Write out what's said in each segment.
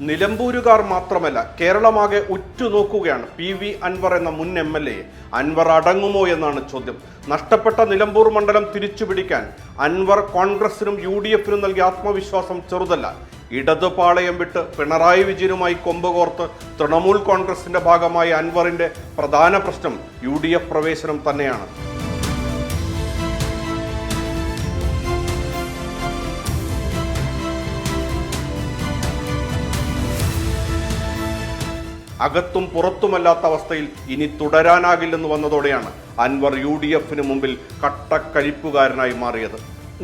നിലമ്പൂരുകാർ മാത്രമല്ല കേരളമാകെ ഉറ്റുനോക്കുകയാണ് പി വി അൻവർ എന്ന മുൻ എം എൽ എ. അൻവർ അടങ്ങുമോ എന്നാണ് ചോദ്യം. നഷ്ടപ്പെട്ട നിലമ്പൂർ മണ്ഡലം തിരിച്ചുപിടിക്കാൻ അൻവർ കോൺഗ്രസിനും യു ഡി എഫിനും നൽകിയ ആത്മവിശ്വാസം ചെറുതല്ല. ഇടതുപാളയം വിട്ട് പിണറായി വിജയനുമായി കൊമ്പുകോർത്ത് തൃണമൂൽ കോൺഗ്രസിന്റെ ഭാഗമായ അൻവറിന്റെ പ്രധാന പ്രശ്നം യു പ്രവേശനം തന്നെയാണ്. അകത്തും പുറത്തുമല്ലാത്ത അവസ്ഥയിൽ ഇനി തുടരാനാകില്ലെന്ന് വന്നതോടെയാണ് അൻവർ യു ഡി എഫിന് മുമ്പിൽ കട്ടക്കഴിപ്പുകാരനായി മാറിയത്.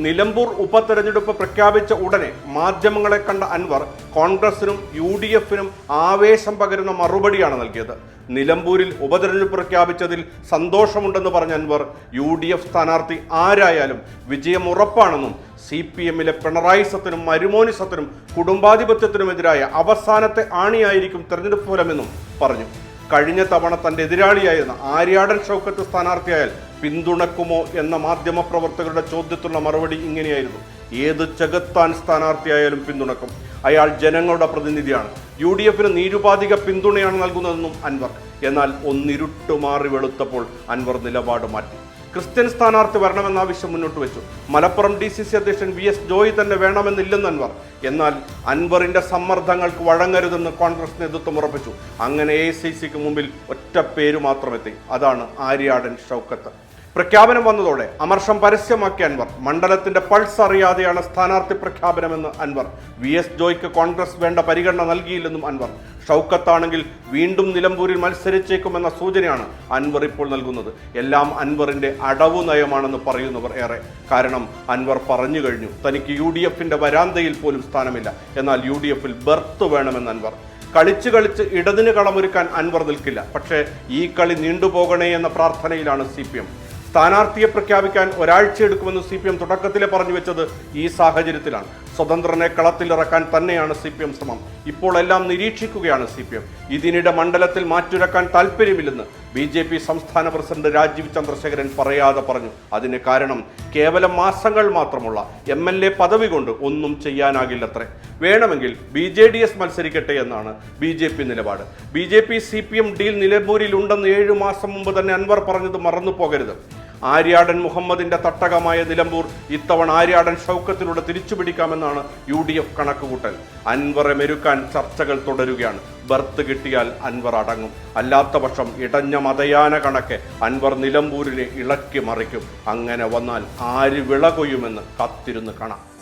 നിലമ്പൂർ ഉപതെരഞ്ഞെടുപ്പ് പ്രഖ്യാപിച്ച ഉടനെ മാധ്യമങ്ങളെ കണ്ട അൻവർ കോൺഗ്രസിനും യു ഡി എഫിനും ആവേശം പകരുന്ന മറുപടിയാണ് നൽകിയത്. നിലമ്പൂരിൽ ഉപതെരഞ്ഞെടുപ്പ് പ്രഖ്യാപിച്ചതിൽ സന്തോഷമുണ്ടെന്ന് പറഞ്ഞ അൻവർ യു ഡി എഫ് സ്ഥാനാർത്ഥി ആരായാലും വിജയം ഉറപ്പാണെന്നും സി പി എമ്മിലെ പിണറായിസത്തിനും മരുമോനിസത്തിനും കുടുംബാധിപത്യത്തിനുമെതിരായ അവസാനത്തെ ആണിയായിരിക്കും തെരഞ്ഞെടുപ്പ് ഫലമെന്നും പറഞ്ഞു. കഴിഞ്ഞ തവണ തന്റെ എതിരാളിയായിരുന്ന ആര്യാടൻ ഷൗക്കത്ത് സ്ഥാനാർത്ഥിയായാൽ പിന്തുണക്കുമോ എന്ന മാധ്യമപ്രവർത്തകരുടെ ചോദ്യത്തിനുള്ള മറുപടി ഇങ്ങനെയായിരുന്നു. ഏത് ചെകുത്താൻ സ്ഥാനാർത്ഥിയായാലും പിന്തുണക്കും. അയാൾ ജനങ്ങളുടെ പ്രതിനിധിയാണ്. യു ഡി എഫിന് നിരുപാധിക പിന്തുണയാണ് നൽകുന്നതെന്നും അൻവർ. എന്നാൽ ഒന്നിരുട്ടു മാറി വെളുത്തപ്പോൾ അൻവർ നിലപാട് മാറ്റി. ക്രിസ്ത്യൻ സ്ഥാനാർത്ഥി വരണമെന്ന ആവശ്യം മുന്നോട്ട് വെച്ചു. മലപ്പുറം ഡി സി സി അധ്യക്ഷൻ വി എസ് ജോയി തന്നെ വേണമെന്നില്ലെന്ന് അൻവർ. എന്നാൽ അൻവറിന്റെ സമ്മർദ്ദങ്ങൾക്ക് വഴങ്ങരുതെന്ന് കോൺഗ്രസ് നേതൃത്വം ഉറപ്പിച്ചു. അങ്ങനെ എ സി സിക്ക് മുമ്പിൽ ഒറ്റ പേര് മാത്രമെത്തി. അതാണ് ആര്യാടൻ ഷൗക്കത്ത്. പ്രഖ്യാപനം വന്നതോടെ അമർഷം പരസ്യമാക്കിയ അൻവർ. മണ്ഡലത്തിന്റെ പൾസ് അറിയാതെയാണ് സ്ഥാനാർത്ഥി പ്രഖ്യാപനമെന്ന് അൻവർ. വി എസ് ജോയ്ക്ക് കോൺഗ്രസ് വേണ്ട പരിഗണന നൽകിയില്ലെന്നും അൻവർ. ഷൗക്കത്താണെങ്കിൽ വീണ്ടും നിലമ്പൂരിൽ മത്സരിച്ചേക്കുമെന്ന സൂചനയാണ് അൻവർ ഇപ്പോൾ നൽകുന്നത്. എല്ലാം അൻവറിന്റെ അടവു നയമാണെന്ന് പറയുന്നവർ ഏറെ. കാരണം അൻവർ പറഞ്ഞു കഴിഞ്ഞു തനിക്ക് യു ഡി എഫിന്റെ വരാന്തയിൽ പോലും സ്ഥാനമില്ല. എന്നാൽ യു ഡി എഫിൽ ബർത്ത് വേണമെന്ന് അൻവർ. കളിച്ച് കളിച്ച് ഇടതിന് കളമൊരുക്കാൻ അൻവർ നിൽക്കില്ല. പക്ഷേ ഈ കളി നീണ്ടുപോകണേ എന്ന പ്രാർത്ഥനയിലാണ് സി പി എം. സ്ഥാനാർത്ഥിയെ പ്രഖ്യാപിക്കാൻ ഒരാഴ്ച എടുക്കുമെന്ന് സി പി എം തുടക്കത്തിലെ പറഞ്ഞു വെച്ചത് ഈ സാഹചര്യത്തിലാണ്. സ്വതന്ത്രനെ കളത്തിലിറക്കാൻ തന്നെയാണ് സി പി എം ശ്രമം. ഇപ്പോൾ എല്ലാം നിരീക്ഷിക്കുകയാണ് സി പി എം ഇതിനിടെ മണ്ഡലത്തിൽ മാറ്റുരക്കാൻ താല്പര്യമില്ലെന്ന് ബി ജെ പി സംസ്ഥാന പ്രസിഡന്റ് രാജീവ് ചന്ദ്രശേഖരൻ പറയാതെ പറഞ്ഞു. അതിന് കാരണം കേവലം മാസങ്ങൾ മാത്രമുള്ള എം എൽ എ പദവി കൊണ്ട് ഒന്നും ചെയ്യാനാകില്ലത്രേ. വേണമെങ്കിൽ ബി ജെ ഡി എസ് മത്സരിക്കട്ടെ എന്നാണ് ബി ജെ പി നിലപാട്. B J P C P M deal നിലമ്പൂരിൽ ഉണ്ടെന്ന് ഏഴു മാസം മുമ്പ് തന്നെ അൻവർ പറഞ്ഞത് മറന്നു പോകരുത് ആര്യാടൻ മുഹമ്മദിന്റെ തട്ടകമായ നിലമ്പൂർ ഇത്തവണ ആര്യാടൻ ഷൗക്കത്തിലൂടെ തിരിച്ചുപിടിക്കാമെന്നാണ് യു ഡി എഫ് കണക്കുകൂട്ടൽ. അൻവറെ മെരുക്കാൻ ചർച്ചകൾ തുടരുകയാണ്. ബർത്ത് കിട്ടിയാൽ അൻവർ അടങ്ങും. അല്ലാത്ത പക്ഷം ഇടഞ്ഞ മതയാന കണക്കെ അൻവർ നിലമ്പൂരിനെ ഇളക്കി മറിക്കും. അങ്ങനെ വന്നാൽ ആര് വിള കൊയ്യുമെന്ന് കത്തിരുന്ന് കാണാം.